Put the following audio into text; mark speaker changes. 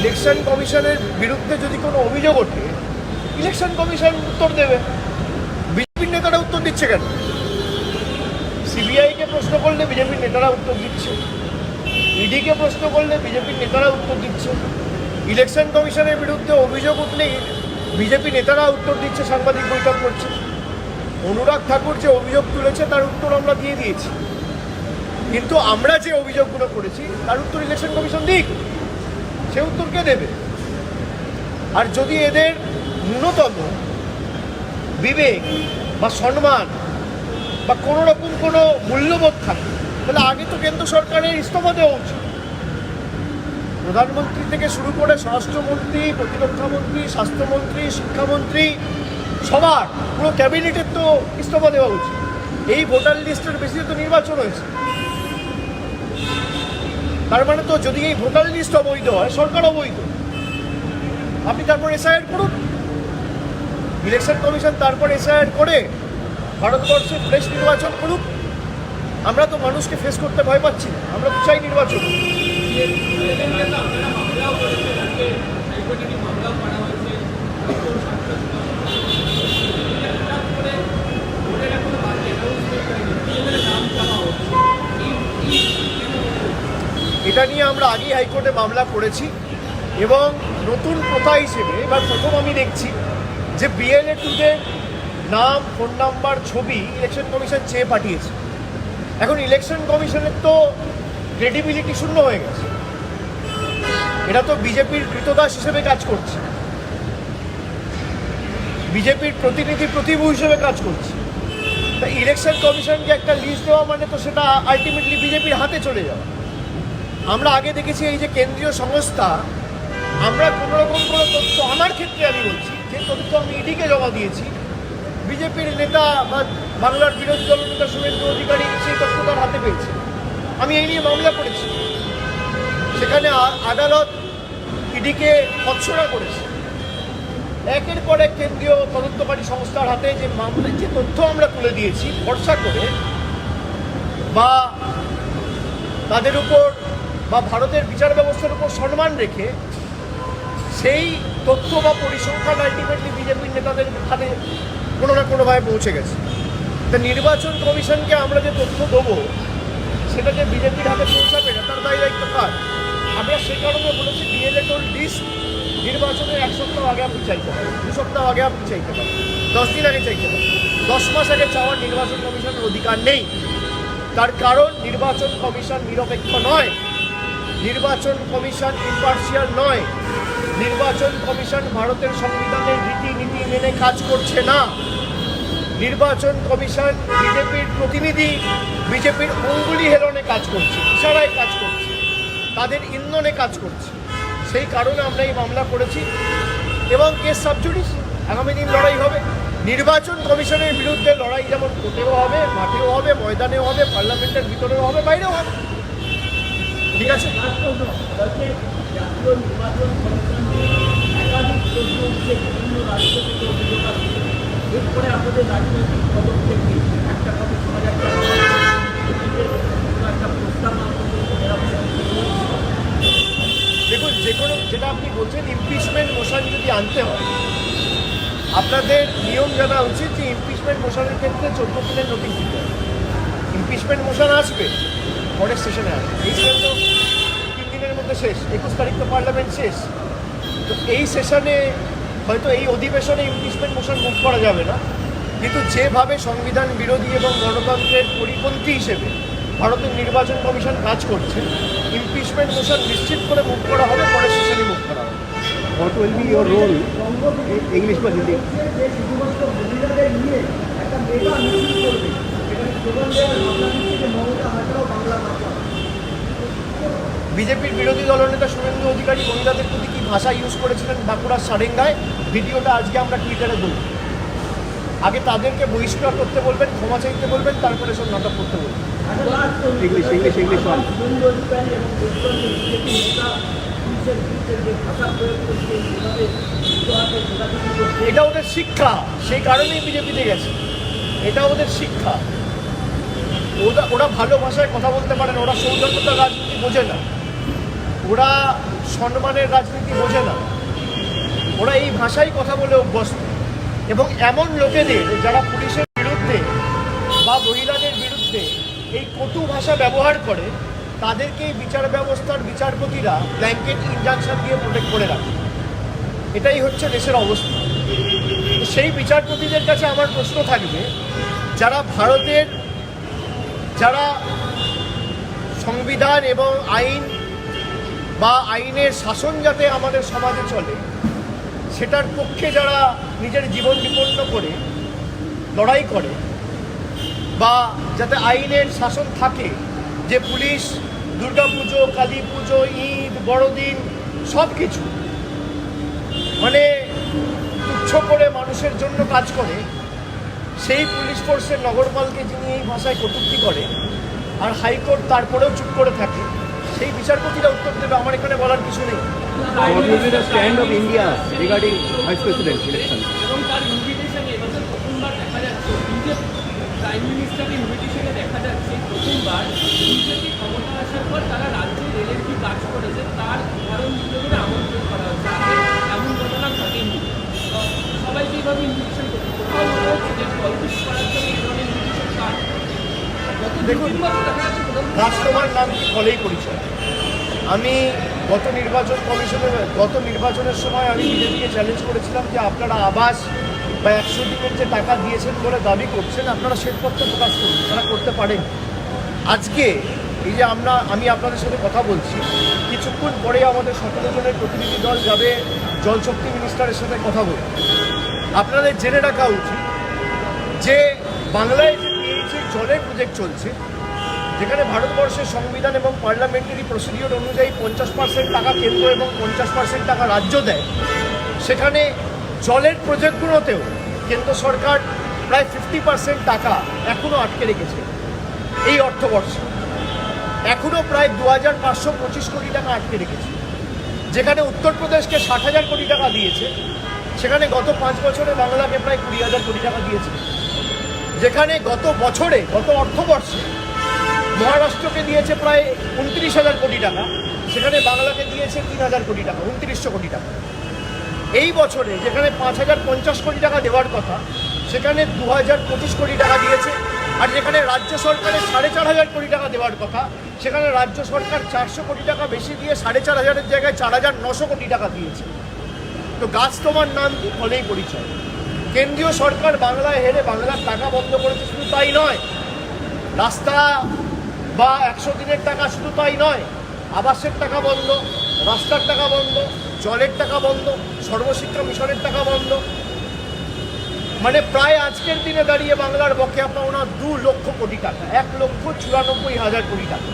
Speaker 1: Election কমিশনের বিরুদ্ধে যদি কোনো অভিযোগ ওঠে, ইলেকশন কমিশন উত্তর দেবে। বিজেপির নেতারা উত্তর দিচ্ছে কেন? সিবিআইকে প্রশ্ন করলে বিজেপির নেতারা উত্তর দিচ্ছে। ইডিকে প্রশ্ন করলে বিজেপির নেতারা উত্তর দিচ্ছে। ইলেকশন কমিশনের বিরুদ্ধে অভিযোগ উঠলে বিজেপি নেতারা উত্তর দিচ্ছে, সাংবাদিক বৈঠক করছে। অনুরাগ ঠাকুর যে অভিযোগ তুলেছে, তার উত্তর আমরা দিয়ে দিয়েছি। কিন্তু আমরা যে অভিযোগগুলো করেছি, তার উত্তর ইলেকশন কমিশন দিক। সে উত্তর কে দেবে? আর যদি এদের ন্যূনতম বিবেক বা সম্মান বা কোনো রকম কোনো মূল্যবোধ থাকে, তাহলে আগে তো কেন্দ্র সরকারের ইস্তফা দেওয়া উচিত। প্রধানমন্ত্রী থেকে শুরু করে স্বরাষ্ট্রমন্ত্রী প্রতিরক্ষামন্ত্রী স্বাস্থ্যমন্ত্রী, শিক্ষামন্ত্রী, সবার পুরো ক্যাবিনেটের তো ইস্তফা দেওয়া উচিত। এই ভোটার লিস্টের বেশি তো নির্বাচন হয়েছে। তার মানে তো যদি এই ভোটার লিস্ট অবৈধ হয়, সরকার অবৈধ। আপনি তারপর এসআইআর করুন। ইলেকশন কমিশন তারপর এসআইআর করে ভারতবর্ষে ফ্রেশ নির্বাচন করুক। আমরা তো মানুষকে ফেস করতে ভয় পাচ্ছি না। আমরা তো চাই নির্বাচন এটা নিয়ে আমরা আগেই হাইকোর্টে মামলা করেছি এবং নতুন প্রথা হিসেবে, এবার প্রথম আমি দেখছি যে বিএলএ টুদের নাম ফোন নাম্বার ছবি ইলেকশন কমিশন চেয়ে পাঠিয়েছে। এখন ইলেকশন কমিশনের তো ক্রেডিবিলিটি শূন্য হয়ে গেছে। এটা তো বিজেপির কৃতদাস হিসেবে কাজ করছে। বিজেপির প্রতিনিধি প্রতিভূ হিসেবে কাজ করছে। তা ইলেকশন কমিশনকে একটা লিস্ট দেওয়া মানে তো সেটা আলটিমেটলি বিজেপির হাতে চলে যাওয়া। আমরা আগে দেখেছি এই যে কেন্দ্রীয় সংস্থা, আমরা কোনো রকম কোনো তথ্য আমার ক্ষেত্রে আমি বলছি, যে তথ্য আমি ইডিকে জমা দিয়েছি। বিজেপির নেতা বা বাংলার বিরোধী দল নেতা শুভেন্দু অধিকারী সেই তথ্য তার হাতে পেয়েছে। আমি এই নিয়ে মামলা করেছি। সেখানে আদালত ইডিকে ভৎসনা করেছে। একের পর এক কেন্দ্রীয় তদন্তকারী সংস্থার হাতে যে মামলা যে তথ্য আমরা তুলে দিয়েছি, ভরসা করে বা তাদের উপর বা ভারতের বিচার ব্যবস্থার উপর সম্মান রেখে সেই তথ্য বা পরিসংখ্যান আলটিমেটলি বিজেপির নেতাদের হাতে কোনো না কোনোভাবে পৌঁছে গেছে। তা নির্বাচন কমিশনকে আমরা যে তথ্য দেবো সেটা যে বিজেপির হাতে পৌঁছাবে না, তার দায় দায়িত্ব কার? আমরা সে কারণে বলেছি ডিএলএ টোল লিস্ট নির্বাচনের এক সপ্তাহ আগে আপনি চাইতে পারেন, দু সপ্তাহ আগে আপনি চাইতে পারেন, দশ দিন আগে চাইতে পারেন। দশ মাস আগে চাওয়ার নির্বাচন কমিশনের অধিকার নেই। তার কারণ নির্বাচন কমিশন নিরপেক্ষ নয়। নির্বাচন কমিশন ইম্পার্সিয়াল নয়। নির্বাচন কমিশন ভারতের সংবিধানের রীতিনীতি মেনে কাজ করছে না। নির্বাচন কমিশন বিজেপির প্রতিনিধি বিজেপির অঙ্গুলি হেলনে কাজ করছে, ইশারায় কাজ করছে, তাদের ইন্ধনে কাজ করছে। সেই কারণে আমরা এই মামলা করেছি এবং কেস সাবজুডিস আগামী দিন লড়াই হবে। নির্বাচন কমিশনের বিরুদ্ধে লড়াই যেমন কোর্টেও হবে, মাঠেও হবে, ময়দানেও হবে, পার্লামেন্টের ভিতরেও হবে, বাইরেও হবে। ঠিক আছে? দেখুন, যে কোনো যেটা আপনি বলছেন ইমপিচমেন্ট মোশন যদি আনতে হয়, আপনাদের নিয়ম জানা উচিত যে ইমপিচমেন্ট মোশনের ক্ষেত্রে চোদ্দ দিনের নোটিশ দিতে হবে। ইমপিচমেন্ট মোশন আসবে। পরের সেশনে আসবে এই সেশন তো তিন দিনের মধ্যে শেষ একুশ তারিখ তো পার্লামেন্ট শেষ। তো এই সেশনে হয়তো এই অধিবেশনে ইমপিচমেন্ট মোশন মুভ করা যাবে না। কিন্তু যেভাবে সংবিধান বিরোধী এবং গণতন্ত্রের পরিপন্থী হিসেবে ভারতের নির্বাচন কমিশন কাজ করছে ইমপিচমেন্ট মোশন নিশ্চিত করে মুভ করা হবে পরের সেশনে মুভ করা হবে।
Speaker 2: What will be your role? English বা হিন্দি
Speaker 1: বিজেপির বিরোধী দলনেতা শুভেন্দু অধিকারী মহিলাদের প্রতি কি ভাষা ইউজ করেছিলেন বাঁকুড়ার সারেঙ্গায়? ভিডিওটা আজকে আমরা টুইটারে দেবো আগে তাদেরকে বহিষ্কার করতে বলবেন ক্ষমা চাইতে বলবেন তারপরে সব নাটক করতে বলবেন। এটা ওদের শিক্ষা সেই কারণেই বিজেপিতে গেছে। এটা ওদের শিক্ষা। ওরা ওরা ভালো ভাষায় কথা বলতে পারে না, ওরা সৌজন্যতার রাজনীতি বোঝে না। ওরা সম্মানের রাজনীতি বোঝে না। ওরা এই ভাষায় কথা বলে অভ্যস্ত। এবং এমন লোকেদের যারা পুলিশের বিরুদ্ধে বা মহিলাদের বিরুদ্ধে এই কটু ভাষা ব্যবহার করে, তাদেরকে বিচার ব্যবস্থার বিচারপতিরা ব্ল্যাঙ্কেট ইনজাংশন দিয়ে প্রোটেক্ট করে রাখে। এটাই হচ্ছে দেশের অবস্থা। সেই বিচারপতিদের কাছে আমার প্রশ্ন থাকবে, যারা ভারতের যারা সংবিধান এবং আইন বা আইনের শাসন যাতে আমাদের সমাজে চলে, সেটার পক্ষে যারা নিজের জীবন বিপন্ন করে, লড়াই করে, বা যাতে আইনের শাসন থাকে, যে পুলিশ, দুর্গাপুজো কালী পুজো ঈদ, বড়দিন সব কিছু মানে তুচ্ছ করে মানুষের জন্য কাজ করে সেই পুলিশ ফোর্সের নগরপালকে যিনি এই ভাষায় কটূক্তি করে আর হাইকোর্ট তারপরেও চুপ করে থাকে সেই বিচারপতিরা উত্তর দেবে আমার এখানে বলার কিছু নেই?
Speaker 3: এবং তার ইনভিটেশনে এবছর প্রথমবার দেখা যাচ্ছে বিজেপি প্রাইম মিনিস্টারের ইনভিটেশনে দেখা যাচ্ছে প্রথমবার বিজেপি ক্ষমতা আসার পর তারা রাজ্যে রেলের কি কাজ করেছে তার উদাহরণ করে আমন্ত্রণ করা হচ্ছে। এমন ঘটনা ঘটেনি। সবাইকে এইভাবে
Speaker 1: দেখুন, রাজকুমার নাম কি ফলেই পরিচয়। আমি গত নির্বাচন কমিশনের গত নির্বাচনের সময় আমি বিজেপিকে চ্যালেঞ্জ করেছিলাম যে আপনারা আবাস বা একশো দিনের যে টাকা দিয়েছেন বলে দাবি করছেন আপনারা শ্বেতপত্র প্রকাশ করুন তারা করতে পারেন। আজকে এই যে আমরা আমি আপনাদের সাথে কথা বলছি কিছুক্ষণ পরে আমাদের সতেরো জনের প্রতিনিধি দল যাবে জলশক্তি মিনিস্টারের সাথে কথা বলতে আপনাদের জেনে রাখা উচিত যে বাংলায় যে জলের প্রজেক্ট চলছে, যেখানে ভারতবর্ষের সংবিধান এবং পার্লামেন্টারি প্রসিডিওর অনুযায়ী পঞ্চাশ পার্সেন্ট টাকা কেন্দ্র এবং পঞ্চাশ পার্সেন্ট টাকা রাজ্য দেয়, সেখানে জলের প্রজেক্টগুলোতেও কেন্দ্র সরকার প্রায় ফিফটি পার্সেন্ট টাকা এখনও আটকে রেখেছে, এই অর্থবর্ষে। এখনও প্রায় দু হাজার পাঁচশো পঁচিশ কোটি টাকা আটকে রেখেছে, যেখানে উত্তরপ্রদেশকে ষাট হাজার কোটি টাকা দিয়েছে, সেখানে গত পাঁচ বছরে বাংলাকে প্রায় কুড়ি হাজার কোটি টাকা দিয়েছে। যেখানে গত বছরে, গত অর্থবর্ষে মহারাষ্ট্রকে দিয়েছে প্রায় উনত্রিশ হাজার কোটি টাকা, সেখানে বাংলাকে দিয়েছে তিন হাজার কোটি টাকা, উনত্রিশশো কোটি টাকা। এই বছরে যেখানে পাঁচ হাজার পঞ্চাশ কোটি টাকা দেওয়ার কথা, সেখানে দু হাজার পঁচিশ কোটি টাকা দিয়েছে, আর যেখানে রাজ্য সরকারের সাড়ে চার হাজার কোটি টাকা দেওয়ার কথা, সেখানে রাজ্য সরকার চারশো কোটি টাকা বেশি দিয়ে সাড়ে চার হাজারের জায়গায় চার হাজার নশো কোটি টাকা দিয়েছে। তো গাছ তোমার নাম কি? ফলেই পরিচয়। কেন্দ্রীয় সরকার বাংলায় হেরে বাংলার টাকা বন্ধ করেছে, শুধু তাই নয়। রাস্তা বা একশো দিনের টাকা শুধু তাই নয়, আবাসের টাকা বন্ধ, রাস্তার টাকা বন্ধ, জলের টাকা বন্ধ, সর্বশিক্ষা মিশনের টাকা বন্ধ। মানে প্রায় আজকের দিনে দাঁড়িয়ে বাংলার বকেয়া ওনার দু লক্ষ কোটি টাকা, এক লক্ষ চুরানব্বই হাজার কোটি টাকা।